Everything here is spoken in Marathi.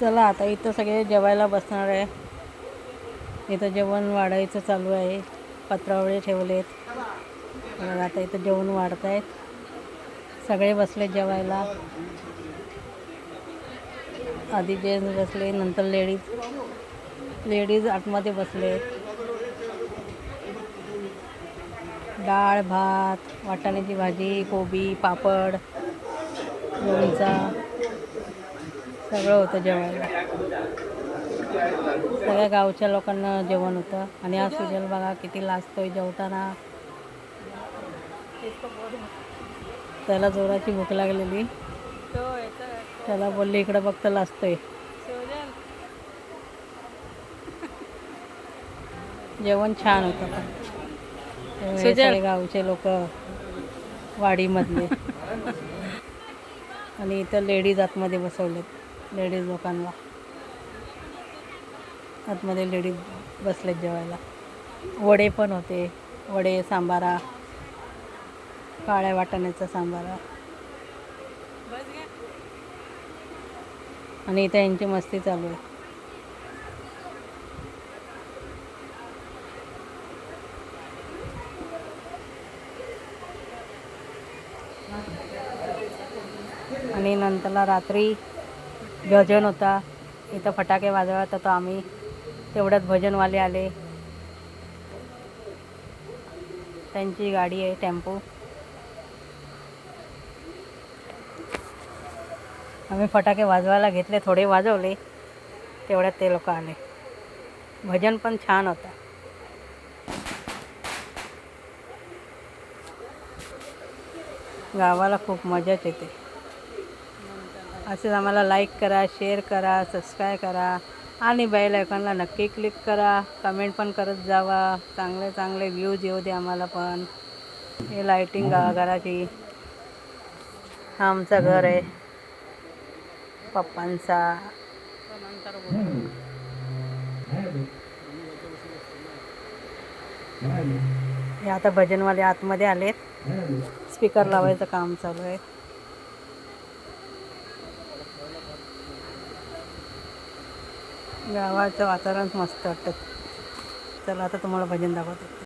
चला आता इथं सगळे जेवायला बसणार आहे. इथं जेवण वाढायचं चालू आहे. पत्रावळे ठेवलेत. बघा, आता इथं जेवण वाढत आहेत सगळे बसले जेवायला. आधी जेंट्स बसले नंतर लेडीज. लेडीज आतमध्ये बसले. डाळ भात वाटाण्याची भाजी कोबी पापड लोणचा. सगळं होतं जेवायला सगळ्या गावच्या लोकांना जेवण होतं. आणि हा सुजल बघा किती लाजतोय जेवताना. त्याला जोराची भूक लागलेली. त्याला बोलले इकडं बघतं लाजतोय जेवण छान होतं पण. सगळे गावचे लोक वाडीमधले. आणि इथं लेडीज आतमध्ये बसवलेत. लेडीज लोकांना. आतमध्ये लेडीज बसलेत जेवायला. वडे पण होते. वडे सांबारा. काळ्या वाटाण्याचा सांबारा. आणि इथं यांची मस्ती चालू आहे. आणि नंतरला रात्री भजन होता. इथं फटाके वाजवत होतो आम्ही. तेवढ्यात भजनवाले आले. त्यांची गाडी आहे टेम्पो. आम्ही फटाके वाजवायला घेतले थोडे वाजवले. तेवढ्यात ते लोक आले. भजन पण छान होतं. गावाला खूप मजाच येते. असेच आम्हाला लाईक करा शेअर करा सबस्क्राईब करा आणि बेल आयकॉनला नक्की क्लिक करा. कमेंट पण करत जावा. चांगले चांगले व्ह्यूज येऊ दे आम्हाला पण. हे लाईटिंग घराची. हा आमचं घर आहे. पप्पांचा. हे आता भजनवाले आतमध्ये आलेत. स्पीकर लावायचं काम चालू आहे. गावाचं वातावरण मस्त वाटतं. चला आता तुम्हाला भजन दाखवतो.